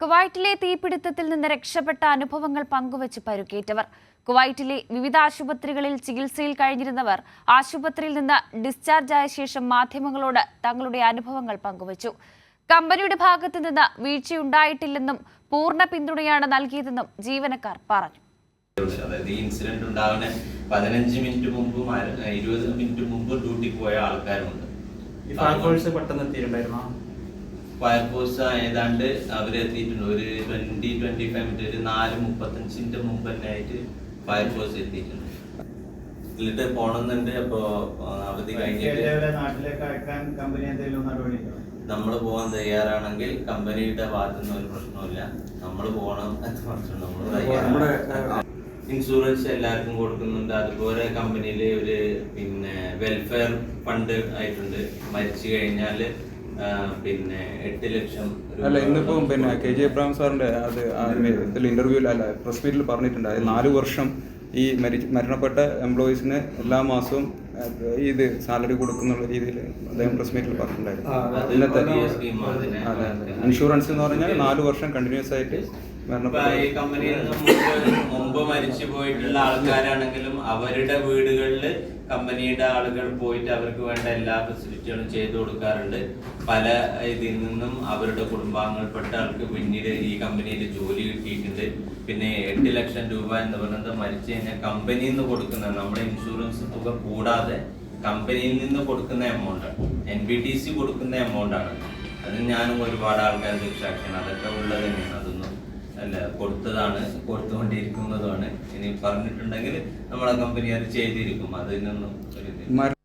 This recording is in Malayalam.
കുവൈറ്റിലെ തീപിടുത്തത്തിൽ നിന്ന് രക്ഷപ്പെട്ട അനുഭവങ്ങൾ പങ്കുവച്ച് പരുക്കേറ്റവർ. കുവൈറ്റിലെ വിവിധ ആശുപത്രികളിൽ ചികിത്സയിൽ കഴിഞ്ഞിരുന്നവർ ആശുപത്രിയിൽ നിന്ന് ഡിസ്ചാർജ് ആയ ശേഷം മാധ്യമങ്ങളോട് തങ്ങളുടെ അനുഭവങ്ങൾ പങ്കുവച്ചു. കമ്പനിയുടെ ഭാഗത്തു നിന്ന് വീഴ്ചയുണ്ടായിട്ടില്ലെന്നും പൂർണ പിന്തുണയാണ് നൽകിയതെന്നും ജീവനക്കാർ പറഞ്ഞു. അതായത് ഈ ഇൻസിഡന്റ് ഉണ്ടാകുന്ന പതിനഞ്ച് മിനിറ്റ് മുമ്പും ഇരുപത് മിനിറ്റ് മുമ്പ് ഡ്യൂട്ടി പോയ ആൾക്കാരുണ്ട് പെട്ടെന്ന് എത്തിയിട്ടുണ്ടായിരുന്നോ? ഫയർഫോഴ്സ് ഏതാണ്ട് അവരെത്തിയിട്ടുണ്ട് ഒരു ട്വന്റി ട്വന്റി ഫൈവ് മിനിറ്റ് ഒരു നാല് മുപ്പത്തഞ്ചിന്റെ മുമ്പ് തന്നെ ആയിട്ട് ഫയർഫോഴ്സ് എത്തിയിട്ടുണ്ട്. എന്നിട്ട് പോണമെന്നുണ്ട് അപ്പോ അവധി കഴിഞ്ഞിട്ട് നമ്മൾ പോകാൻ തയ്യാറാണെങ്കിൽ കമ്പനിയുടെ ഭാഗത്തുനിന്ന് ഒരു പ്രശ്നമില്ല നമ്മൾ പോകണം എന്ന് മാത്രം നമ്മൾ നമ്മുടെ, ഇൻഷുറൻസ് എല്ലാവർക്കും കൊടുക്കുന്നുണ്ട്. അതുപോലെ കമ്പനിയിൽ ഒരു പിന്നെ വെൽഫെയർ ഫണ്ട് ആയിട്ടുണ്ട്. മരിച്ചു കഴിഞ്ഞാൽ പിന്നെ എട്ട് ലക്ഷം അല്ല ഇന്നിപ്പം പിന്നെ കെ ജെ എബ്രാഹിം സാറിന്റെ അത് ഇതിൽ ഇന്റർവ്യൂവിൽ അല്ല പ്രസ് മീറ്റിൽ പറഞ്ഞിട്ടുണ്ട്. അത് നാല് വർഷം ഈ മരി മരണപ്പെട്ട എംപ്ലോയീസിന് എല്ലാ മാസവും ഇത് സാലറി കൊടുക്കുന്നുള്ള രീതിയിൽ അദ്ദേഹം പ്രസ് മീറ്റിൽ പറഞ്ഞിട്ടുണ്ടായിരുന്നു. ഇന്നത്തെ അതെ അതെ. ഇൻഷുറൻസ് എന്ന് പറഞ്ഞാൽ നാല് വർഷം കണ്ടിന്യൂസ് ആയിട്ട് കമ്പനിയിൽ മുമ്പ് മരിച്ചു പോയിട്ടുള്ള ആൾക്കാരാണെങ്കിലും അവരുടെ വീടുകളിൽ കമ്പനിയുടെ ആളുകൾ പോയിട്ട് അവർക്ക് വേണ്ട എല്ലാ ഫെസിലിറ്റികളും ചെയ്തു കൊടുക്കാറുണ്ട്. പല ഇതിൽ നിന്നും അവരുടെ കുടുംബാംഗങ്ങൾപ്പെട്ട ആൾക്ക് പിന്നീട് ഈ കമ്പനിയിൽ ജോലി കിട്ടിയിട്ടുണ്ട്. പിന്നെ എട്ട് ലക്ഷം രൂപ എന്ന് പറയുന്നത് മരിച്ചു കഴിഞ്ഞാൽ കമ്പനിയിൽ നിന്ന് കൊടുക്കുന്ന നമ്മുടെ ഇൻഷുറൻസ് തുക കൂടാതെ കമ്പനിയിൽ നിന്ന് കൊടുക്കുന്ന amount N B T C കൊടുക്കുന്ന എമൗണ്ട് ആണ്. അത് ഞാനും ഒരുപാട് ആൾക്കാർ സാക്ഷിയാണ് അതൊക്കെ ഉള്ളത് തന്നെയാണ്. അതൊന്നും അല്ല കൊടുത്തതാണ് കൊടുത്തുകൊണ്ടിരിക്കുന്നതുമാണ്. ഇനി പറഞ്ഞിട്ടുണ്ടെങ്കിൽ നമ്മളെ കമ്പനി അത് ചെയ്തിരിക്കും. അതിനൊന്നും ഒരു